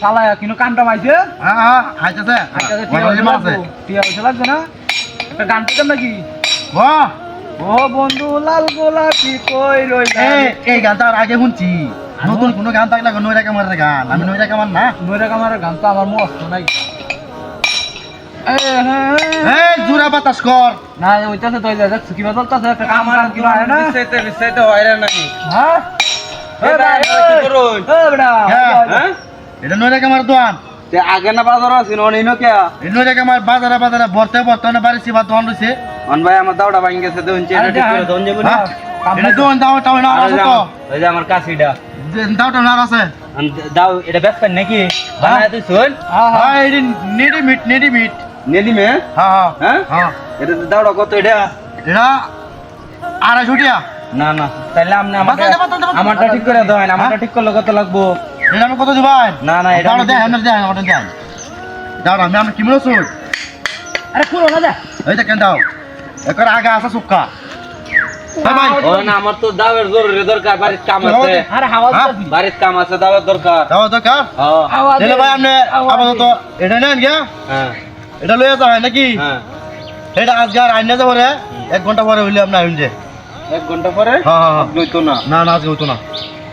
চালায়া কিন্তু কামটা মাইছে। হ্যাঁ হ্যাঁ টিয়া লাগবে না? একটা গান পেতাম নাকি? বাহ ও বন্ধু লাল গোলাপি কই রইলা এই গানটা আগে শুনছি। নতুন কোনো গান থাকলে নৈরা কামারের গান। আমি নৈরা কামার না। নইরা কামারের গান তো আমার মস্ত নাই। হ্যাঁ, জোড়া বাতাস কর। না ওইটাছে তো দেখছ কিবা চলতেছে একটা কামার কি হয় না? বিছাইতে বিছাইতে হয়রান নাকি? হ্যাঁ? এ ভাই, কি করুন? এ হ্যাঁ, হ্যাঁ? এটা নৈরা কামার দোয়ান তে আগে না বাজার আছে অনিনো কে? এই নৈরা কামার বাজারে বাজারে বর্তে বর্তমানে বাড়ি সিবা দোয়ান অন ভাই আমার দাওটা ভাঙি গেছে ঠিক করে যাব হ্যাঁ। এটা দাও টাও না আছে তো আমার- ওই যে আমার কাশিটা। দাও টাও না আছে। দাও এটা ব্যস্ত নাকি? বানায় তুই শুন। হ্যাঁ, হ্যাঁ। হ্যাঁ নেডি মিট নেডি মিট। নেলি মে? হ্যাঁ হ্যাঁ। হ্যাঁ? হ্যাঁ। এটা তো দাওটা কত এটা? এটা আড়াইশো টিয়া না না তাহলে আপনি। আমারটা ঠিক করে দেন আমারটা ঠিক করলে কত লাগবো? এটা আমি কত দিবাই না না এটা আমি- আমরা দেন দাঁড়া আমি আমি কি মনে শুন আরে পুরো না যা এই দেখেন দাও? একর আগে আসা সুক্কা। না আমার তো দাওয়ের জরুরি দরকার বাড়ির কাম আছে। আরে হাওয়া হ্যাঁ? বাড়ির কাম আছে দাওয়ের দরকার। দাও দরকার? হ্যাঁ তাহলে ভাই আপনি আপাতত এটা নেন গিয়া। হ্যাঁ। এটা লইয়া যাবেন নাকি? হ্যাঁ। এটা আজকে আর আইনে যাব রে। এক ঘণ্টা পরে হইলে আপনি আইন যে। এক ঘণ্টা পরে? হ্যাঁ হ্যাঁ লইতো না। না না আজকে হইতো না।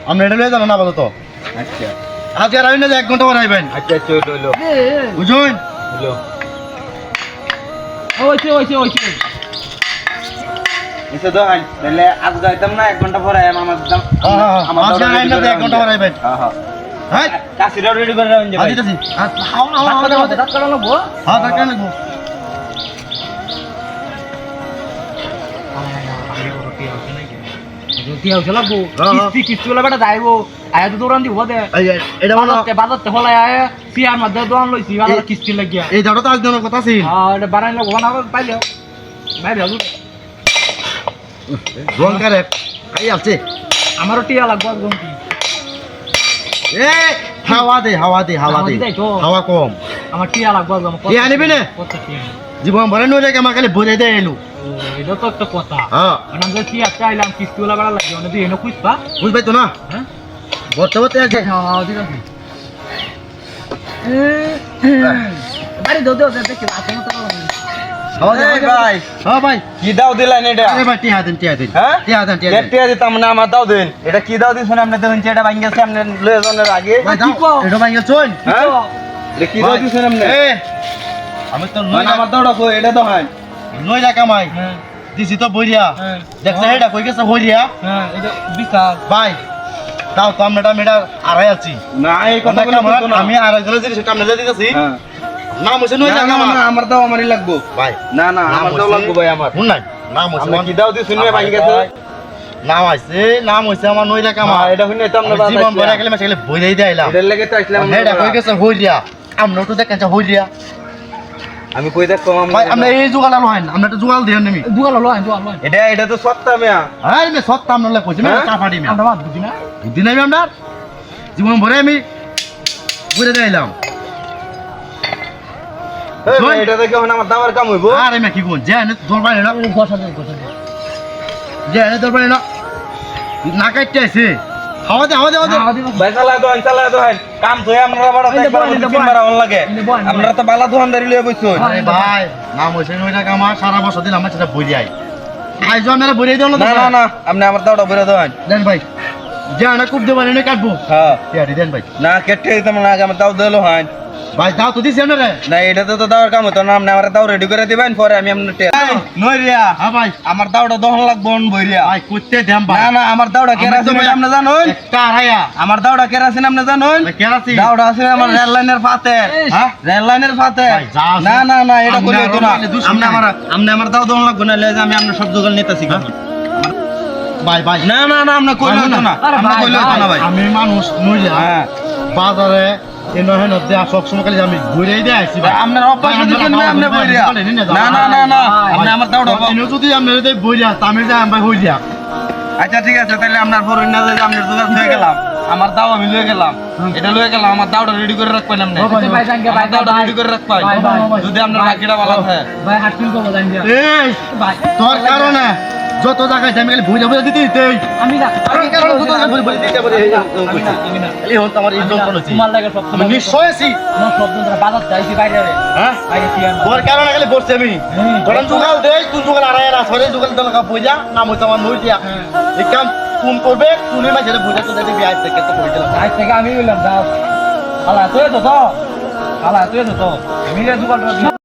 আপনি এটা লইয়া যাবেন আপাতত। আচ্ছা। আজকে আর এক ঘণ্টা পরে আইবেন। আচ্ছা আচ্ছা হইল এ, এ, বুঝুন? হইল ওইছে ওইছে ওইছে এসে দোহান তাহলে আজ যাইতাম না এক ঘণ্টা পরে আইম আমার দাম হ্যাঁ হ্যাঁ আমার আজকে দাওটা আইনে এক ঘণ্টা পরে আইবেন। হ্যাঁ। হ্যাঁ। হ্যাঁ কাশিটা রেডি করে রাখুন যে ভাই। আজি হাও হাও হাও দাঁত দাঁত কাটা লাগবো? হ্যাঁ তার কেন লাগবো টিয়া পয়সা লাগবো। হ্যাঁ, হ্যাঁ। কিস্তি কিস্তি ওলা বেটা যাইবো। আয়া তো দৌড়ান দিব দে। এটা বাজারতে বাজারতে হলাই আয়া সিয়ার মধ্যে দোকান লইছি এই- কিস্তি লাগিয়া। এই দাঁড়ো তো কথা ছিল আর এটা বানাই লাগবো বানাবো পাইলেও বাইরে হলো। রংকারে খাই আছে আমারও টিয়া লাগবো একদম। এ হাওয়া দে হাওয়া দে হাওয়া দে। হাওয়া কম। আমার টিয়া লাগবো একদম টিয়া নিবি না? জীবন ভরে নই রেখে আমার খালি ভরে দে এলু এটা তো একটা কথা। হ্যাঁ। আমি টিয়া চাইলাম কিস্তি ওলা বেড়া লাগে মানে তুই এনে খুঁজবা। বুঝবাই তো না। হ্যাঁ? ভরতে আছে হ্যাঁ ঠিক আছে? বাড়ি দাও দাও দেখি মতো হ্যাঁ কি দাও দিলেন এটা? টিয়া দেন টিয়া দেন। হ্যাঁ? টিয়া দেন টিয়া দিতাম না আমার দাও দিন। এটা কি দাও দিছেন আপনি দেখুন এটা ভাঙি গেছে আপনি লয়ে আগে। দাও। কও? এটা ভাই চল। কি দাও ভাই, দিছেন আপনি আমি তো নই মানে আমার এটা তো হয় হ্যাঁ। দিছি তো বইরিয়া হ্যাঁ। এটা কই গেছে বইরিয়া হ্যাঁ এটা ভাই দাও তো আমরা মেডা আড়াই আছি। না এই কথা আমি আড়াই জনের জিনিস এটা আমরা দিতেছি। হ্যাঁ। নাম হইছে নই না, না, আমার। দাও আমারই লাগবো। ভাই না না আমার দাও লাগবো ভাই আমার। শুন নাই নাম হইছে আপনি কি দাও দিছেন রে ভাঙি গেছে? নাম হইছে নাম হইছে আমার নই হ্যাঁ, মাই এটা শুনে তো আমরা আমি জীবন ভরে গেলে মাসে বইরাই দিলাম এটার লেগে তো আসলাম হেডা কই গেছে হইরিয়া আমরা তো দেখেন যে হইরিয়া আমি কই দেখ কম আমরা এই জুগাল লহেন আমরা তো জুগাল দেন নেমি। দুয়াল হয় দুয়াল হলো এটা এটা তো সত্তা মেয়া। আরে মে সত্তা আমরা লয় কইছি মে হ্যাঁ? চা মে আমরা বাদ বুঝি না। বুদ্ধি নাই আমরা? জীবন ভরে আমি বইরে শোন। ভাই, এটা দেখে এখন আমার দাবার কাম হইবো। আরে মে কি কোন যে এনে তোর পারে না। ঘষা দেয় ঘষা দেয় যে। এনে তোর পারে না। না কাটতে আছে হাওয়া দে হাওয়া দে হাওয়া দে ভাই চালা দোহান চালা দোহান কাম তো আমরা বড় একবার তিন বার লাগে। তো বালা লয়ে হ্যাঁ। আরে ভাই নাম হইছে সারা বছর দিন আমার সেটা আইজো আমরা না না না আপনি আমার দাওটা দেন ভাই দেবেন কাটবো। হ্যাঁ। দেন ভাই। না কেটে দিতাম না আগে আমার দাও দিলো হান ভাই দাও তো দিছি না রে না এটাতে তো দাওয়ার কাম হতো না আপনি আমার দাও রেডি করে দিবেন পরে আমি আপনার নইরিয়া হ্যাঁ ভাই। আমার দাওটা দহন লাগবো বইরিয়া ভাই করতে দেম ভাই। না না আমার দাওটা কেরাসিন আপনি জানুন। আড়াইয়া আমার দাওটা কেরাসিন আপনি জানুন। ভাই কেরাসি দাওটা আছে আমার রেল লাইনের ফাতে। হ্যাঁ? রেল লাইনের ফাতে। না না না এটা কইলে আর হতো না। আপনি আমার আপনি আমার দাও দহন লাগবো না লেজ আমি আপনার সব দোকান নিতেছি ভাই ভাই। না না না আপনি কইলে না আপনি ভাই, না ভাই। আমি মানুষ নইলে হ্যাঁ। বাজারে এনে হেন দেয়া সব সময় খালি আমি ঘুরেই দিয়ে আসছি ভাই। আপনার অভ্যাস যদি আমরা আপনি ভাই, বইরিয়া ভাই, নিয়ে যাও। না না না না আপনি আমার দাওটা ভাই, এনে যদি আমি যদি বইরিয়া তামে যাই আমি হই দিয়া আচ্ছা ঠিক আছে তাহলে আপনার পর না যাই আপনার দোকান লয়ে গেলাম। আমার দাও আমি লয়ে গেলাম। এটা লয়ে গেলাম আমার দাওটা রেডি করে রাখবেন আপনি। ভাই আমার দাওটা রেডি করে রাখবেন। যদি আপনার বাকিটা ভালো থাকে। ভাই হাট কিল করব ভাই তোর কারণে। যত জায়গায় আমি খালি বুঝা বুঝা দিতে দিতে আমি না আমি কেন কত জায়গায় বুঝে বুঝে দিতে পারি এই যে, ও আমি না করছি। আমি না। এই হন তো আমার এই আমি না, যন্ত্রণা হচ্ছে। তোমার লাগে সব আমি নিশ্চয় আছি। আমার সব যন্ত্রণা বাজার যাইছি বাইরে রে হ্যাঁ? বাইরে কি আর তোর কারণে খালি বসছি আমি। হুম। তোরা জোগাল তুই জোগাল আড়াই আর সরে জোগাল তোর কাপ বুঝা নাম হচ্ছে আমার নই দিয়া। এই কাম কোন করবে কোনে মাঝে বুঝা তো দেখবি আজ থেকে তো করে দিলাম। আজ থেকে আমি বললাম যাও। খালা তুই তো তো? খালা তুই তো তো? আমি রে দোকানটা